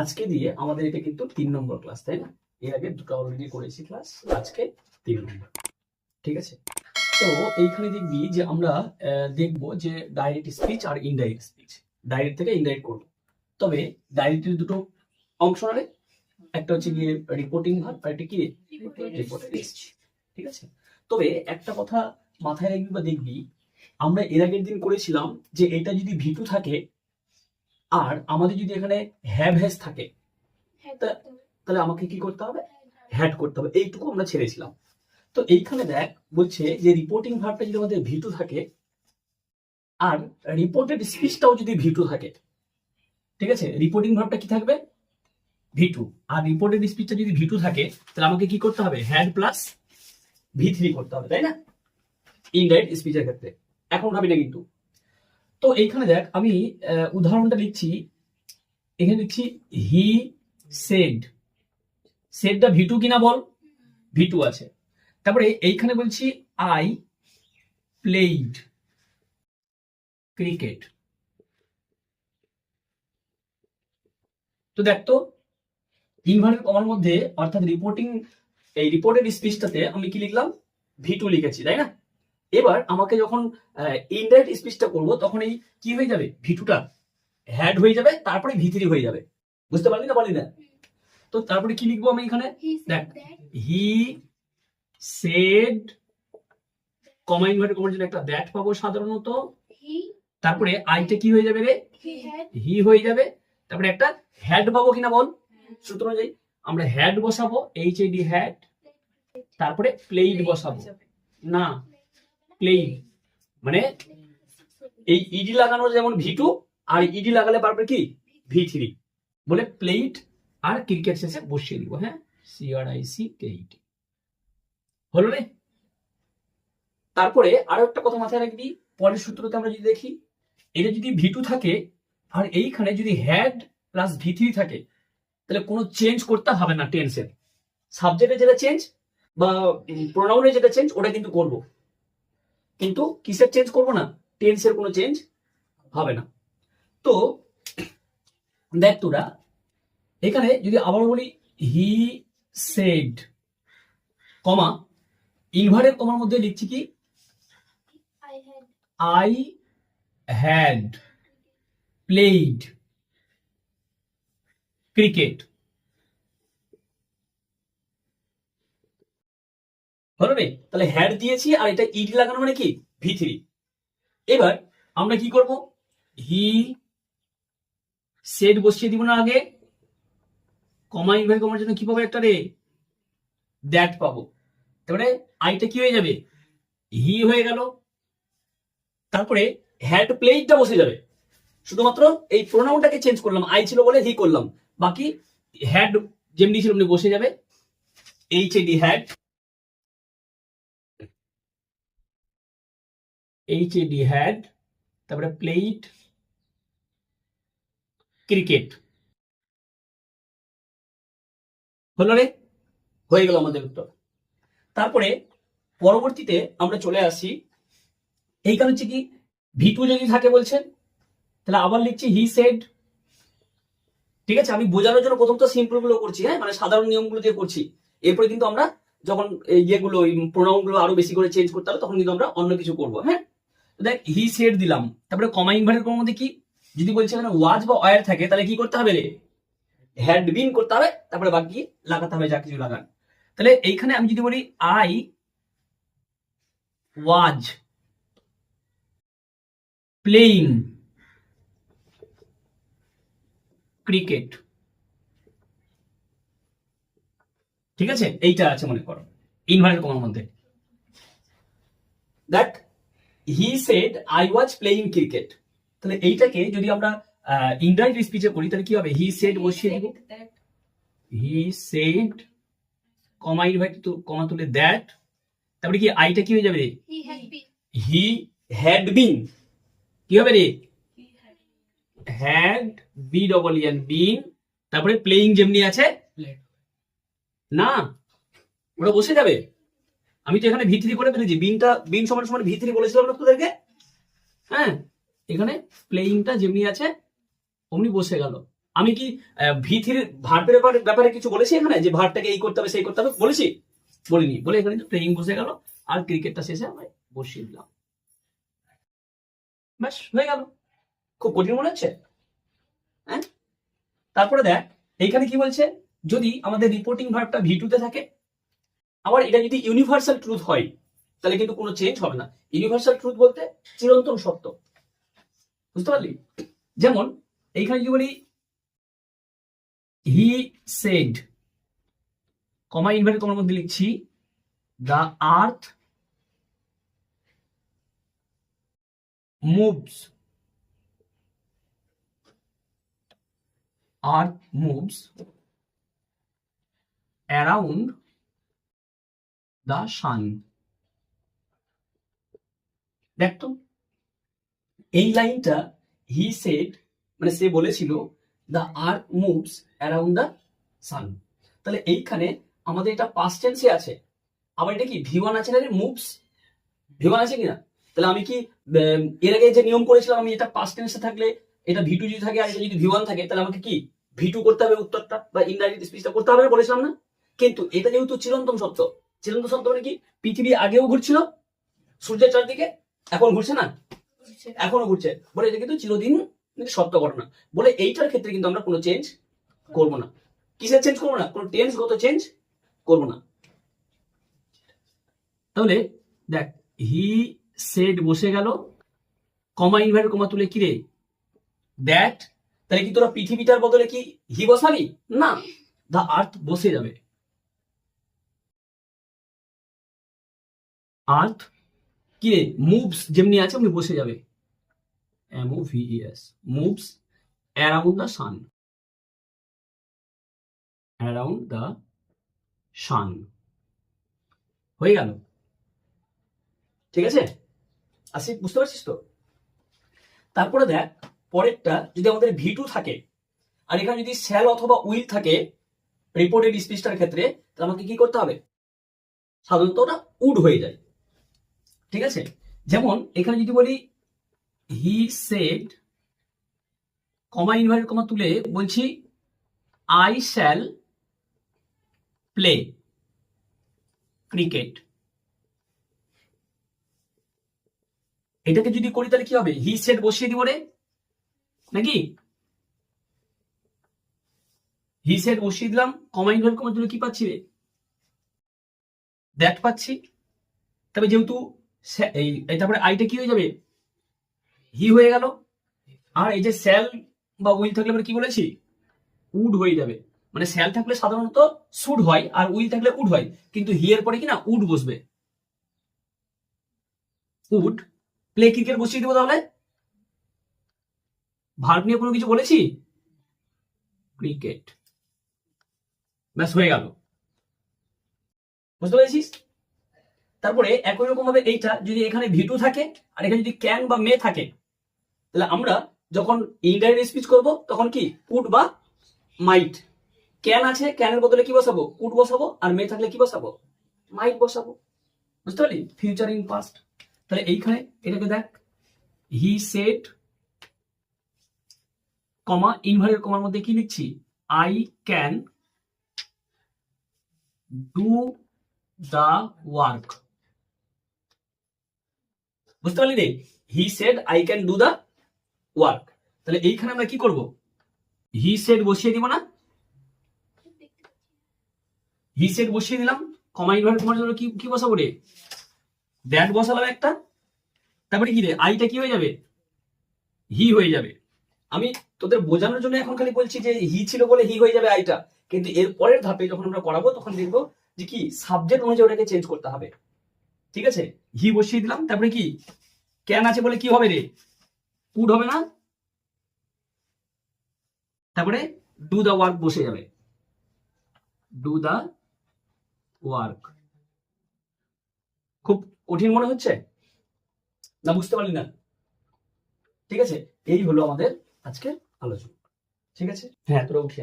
আজকে দিয়ে আমাদের এটা কিন্তু তিন নম্বর ক্লাস তাই না? এর আগে দুটো অলরেডি করেছি ক্লাস আজকে তিন নম্বর। ঠিক আছে? তো এইখানে দেখবি যে আমরা দেখব যে ডাইরেক্ট স্পিচ আর ইনডাইরেক্ট স্পিচ ডাইরেক্ট থেকে ইনডাইরেক্ট করব। তবে ডাইরেক্টের দুটো অংশ না একটা হচ্ছে গিয়ে রিপোর্টিং ভার্ব আর একটা কি? ঠিক আছে? তবে একটা কথা মাথায় রাখবি বা দেখবি আমরা এর আগের দিন করেছিলাম যে এটা যদি ভিটু থাকে আর আমাদের যদি এখানে হ্যাভ হ্যাজ থাকে তাহলে আমাকে কি করতে হবে? হ্যাড করতে হবে। এইটুকু আমরা ছেড়েছিলাম। তো এইখানে দেখ বলছে যে রিপোর্টিং ভার্বটা যদি আমাদের ভিটু থাকে আর রিপোর্টেড স্পিচটাও যদি ভিটু থাকে ঠিক আছে? রিপোর্টিং ভার্বটা কি থাকবে? ভিটু আর রিপোর্টেড স্পিচটা যদি ভিটু থাকে তাহলে আমাকে কি করতে হবে? হ্যাড প্লাস ভি থ্রি করতে হবে তাই না? ইনডাইরেক্ট স্পিচের ক্ষেত্রে। এখন ভাবি না কিন্তু। তো এইখানে দেখ, আমি উদাহরণটা লিখছি। এখানে লিখছি হি সেড সেডটা ভিটু কিনা বল? ভিটু আছে। তারপরে এইখানে বলছি আই প্লেইড ক্রিকেট তো দেখ তো ইনভার্টেড কমার মধ্যে, অর্থাৎ রিপোর্টিং এই রিপোর্টেড স্পিচটাতে আমি কি লিখলাম? ভিটু লিখেছি, তাই না? এবার আমাকে যখন ইনডাইরেক্ট স্পিচটা করব তখন এই কি হয়ে যাবে? ভিটুটা হ্যাড হয়ে যাবে তারপরে ভিতরি হয়ে যাবে। বুঝতে পারলি না পারলি না তো তারপরে কি লিখব আমি এখানে? দেখ হি সেড কমা ইনভার্টেড কমার জন্য একটা দ্যাট পাবো সাধারণত তারপরে আইটা কি হয়ে যাবে রে? হি হয়ে যাবে তারপরে একটা হ্যাড পাবো কিনা বল? সূত্র অনুযায়ী আমরা হ্যাড বসাবো এইচ এ ডি হ্যাড তারপরে প্লেইড বসাবো। না প্লেইড মানে এই ইডি লাগানো যেমন ভি টু আর ইডি লাগালে পারবে কি? ভি থ্রি বলে প্লেট আর ক্রিকেট শেষে বসিয়ে দিব হ্যাঁ? সি আর আই সি হলো রে তারপরে আরও একটা কথা মাথায় রাখবি, পরের সূত্রতে আমরা যদি দেখি, এটা যদি ভি টু থাকে, আর এইখানে যদি হ্যাড প্লাস ভি থ্রি থাকে, তাহলে কোনো চেঞ্জ করতে হবে না টেন্সের সাবজেক্টে যেটা চেঞ্জ বা প্রোনাউনে যেটা চেঞ্জ ওটা কিন্তু করব। কিন্তু কিসের চেঞ্জ করব না? টেন্সের কোনো চেঞ্জ হবে না। তো দেখ তোরা এখানে যদি আবার বলি হি সেড কমা ইনভার্টেড কমার মধ্যে লিখছি কি? আই হ্যাড প্লেইড ক্রিকেট হলো রে, তাহলে হ্যাড দিয়েছি আর এটা ইডি লাগানো মানে কি? V three. এবার আমরা কি করব? হি সেট বসিয়ে দিব না আগে। কমা ইনভার্ট কমার জন্য কি পাবো একটা রে? দ্যাট পাবো। তারপরে আইটা কি হয়ে যাবে? হি হয়ে গেল। তারপরে হ্যাড প্লেটটা বসে যাবে। শুধুমাত্র এই প্রোনাউনটাকে চেঞ্জ করলাম। আই ছিল বলে হি করলাম। বাকি হ্যাড যেমনি ছিল বসে যাবে। H A D had H A D had তারপরে প্লেট ক্রিকেট হলো রে? হয়ে গেল আমাদের উত্তর। তারপরে পরবর্তীতে আমরা চলে আসি। এইখানে হচ্ছে কি ভিটু যদি থাকে বলছেন, তাহলে আবার লিখছি হি সেড ঠিক আছে, আমি বোঝানোর জন্য প্রথম তো সিম্পলগুলো করছি হ্যাঁ? মানে সাধারণ নিয়মগুলো দিয়ে করছি। এরপরে কিন্তু আমরা যখন ইয়েগুলো প্রোনাউনগুলো আরও বেশি করে চেঞ্জ করতে হবে, তখন কিন্তু আমরা অন্য কিছু করব হ্যাঁ? দেখ হি সেড দিলাম। তারপরে কমা ইনভার্টেড কমার মধ্যে কি? যদি বলছে এখানে ওয়াজ বা ওয়ার থাকে, তাহলে কি করতে হবে রে? হ্যাড বিন করতে হবে, তারপরে বাকি লাগাতে হবে, যা কিছু লাগান তাহলে এইখানে আমি যদি বলি আই ওয়াজ প্লেইং ক্রিকেট ঠিক আছে? এইটা আছে, মনে করো। ইনভার্টেড কমার মধ্যে। দেখ he said I was playing cricket তাহলে এইটাকে যদি আমরা ইনডাইরেক্ট স্পিচে করি তাহলে কি হবে? হি সেড বসিয়ে দিব he said comma invert comma তুলে দ্যাট তারপরে কি আইটা কি হয়ে যাবে? রে হি হ্যাড বিন কি হবে রে? Had B double N been তারপরে প্লেইং যেমনি আছে না ওটা বসে যাবে। আমি তো এখানে ভিতরি করে ফেলেছি। বিনটা বিন সমান সমান ভিতরি বলেছিলাম না তোদেরকে? হ্যাঁ এখানে প্লেইংটা যেমনি আছে, অমনি বসে গেল। আমি কি ভি থ্রির ভার্বের ব্যাপারে কিছু বলেছি এখানে? যে ভার্বটাকে এই করতে হবে, সেই করতে হবে, বলেছি? বলিনি। বলে এখানে প্লেইং বসে গেল, আর ক্রিকেটটা শেষে আমি বসিয়ে দিলাম। ব্যাস, হয়ে গেল। খুব কঠিন মনে হচ্ছে? হ্যাঁ? তারপরে দেখ, এইখানে কি বলছে? যদি আমাদের রিপোর্টিং ভার্বটা ভি টুতে থাকে আবার এটা যদি ইউনিভার্সাল ট্রুথ হয়, তাহলে কিন্তু কোনো চেঞ্জ হবে না। ইউনিভার্সাল ট্রুথ বলতে চিরন্তন সত্য। বুঝতে পারলি? যেমন, এইখানে যদি বলি হি সেড কমা ইনভার্টেড কমার মধ্যে লিখছি the earth moves earth moves around the sun দেখ তো, এই লাইনটা হি সেড মানে সে বলেছিল আর্থ মুভস অ্যারাউন্ড সান। তাহলে এইখানে আমাদের এটা পাস্ট টেন্সে আছে। আবার এটা কি, ভি ওয়ান আছে না মুভস? আছে কিনা? তাহলে আমি কি এর আগে যে নিয়ম করেছিলাম আমি এটা পাস্ট টেন্সে থাকলে, এটা ভি টু যদি থাকে আর এটা যদি ভি ওয়ান থাকে, তাহলে আমাকে কি, ভি টু করতে হবে উত্তরটা বা ইনডাইরেক্ট স্পিচটা করতে হবে বলেছিলাম না? কিন্তু এটা যেহেতু চিরন্তন সত্য চিরন্তন সত্য মানে কি পৃথিবী আগেও ঘুরছিল। সূর্যের চারদিকে এখন ঘুরছে না? এখনও ঘুরছে। বলে এটা কিন্তু চিরদিন সত্য ঘটনা। বলে এইটার ক্ষেত্রে কিন্তু আমরা কোনো চেঞ্জ করব না। কিসের চেঞ্জ করব না? কোনো টেন্স গত চেঞ্জ করব না। তাহলে দেখ হি সেড বসে গেল। কমা ইনভার্ট কমা তুলে কি রে? দ্যাট তাহলে কি তোরা পৃথিবীটার বদলে কি হি বসাবি না। দা আর্থ বসে যাবে। আর্থ? কি মুভস যেমনি আছে অমনি বসে যাবে। M O V S moves around the sun around the sun হয়ে গেল। ঠিক আছে? আসি বুঝতে পারছিস তো? তারপরে দেখ, পরেরটা যদি আমাদের ভি টু থাকে, আর এখানে যদি স্যাল অথবা উইল থাকে রিপোর্টেড স্পিচটার ক্ষেত্রে, তাহলে আমাকে কি করতে হবে? সাধারণত ওটা উড হয়ে যায়। ঠিক আছে? যেমন এখানে যদি বলি he said comma inverted comma তুলে বলছি আই শ্যাল প্লে ক্রিকেট এটাকে যদি করি তাহলে কি হবে? হি সেড বসিয়ে দিব রে। নাকি? হি সেড বসিয়ে দিলাম কমা ইনভার্ট কমা তুলে কি পাচ্ছি রে? দ্যাট পাচ্ছি। তবে যেহেতু এই তারপরে আইটা কি হয়ে যাবে? হি হয়ে গেল। আর এই যে স্যাল বা উইল থাকলে আমরা কি বলেছি? উড হয়ে যাবে। মানে স্যাল থাকলে সাধারণত সুড হয় আর উইল থাকলে উড হয়। কিন্তু হি এর পরে কি না উড বসবে। উড প্লে ক্রিকেট বসিয়ে দেবো তাহলে। ভার্ব নিয়ে কোনো কিছু বলেছি? ক্রিকেট ব্যাস, হয়ে গেল। বুঝতে পেরেছিস? তারপরে একই রকম ভাবে এইটা যদি এখানে ভিটু থাকে, আর এখানে যদি ক্যান বা মে থাকে, তাহলে আমরা যখন ইনডাইরেক্ট স্পিচ করব, তখন কি? উড বা মাইট ক্যান আছে ক্যানের বদলে কি বসাবো? উড বসাবো, আর মে থাকলে কি বসাবো? মাইট বসাবো। বুঝতে পারলি? ফিউচার ইন পাস্ট তাহলে এইখানে এটাকে দেখ। হি সেট কমা ইনভার্টেড কমার মধ্যে কি লিখছি? I can do the work বুঝতে পারলি রে? He said I can do the work তাহলে এইখানে আমরা কি করব? হি সেড বসিয়ে দিব না? হি সেড বসিয়ে দিলাম। কমা ইনভার্ট কমার জন্য কি কি বসাবো রে? দ্যাট বসালাম একটা। তারপরে কি রে? আইটা কি হয়ে যাবে? হি হয়ে যাবে। আমি তোদের বোঝানোর জন্য এখন খালি বলছি যে হি ছিল বলে হি হয়ে যাবে আইটা কিন্তু এর পরের ধাপে যখন আমরা করাবো, তখন দেখব যে কি সাবজেক্ট অনুযায়ী ওটাকে চেঞ্জ করতে হবে। ঠিক আছে? হি বসিয়ে দিলাম, তারপরে কি? ক্যান আছে বলে কি হবে রে? উড হবে না? তারপরে ডু দা ওয়ার্ক বসে যাবে। ডু দা ওয়ার্ক খুব কঠিন মনে হচ্ছে? না, বুঝতে পারলি না। ঠিক আছে? এই হলো আমাদের আজকের আলোচনা। ঠিক আছে? হ্যাঁ তোরা উঠিয়ে নে।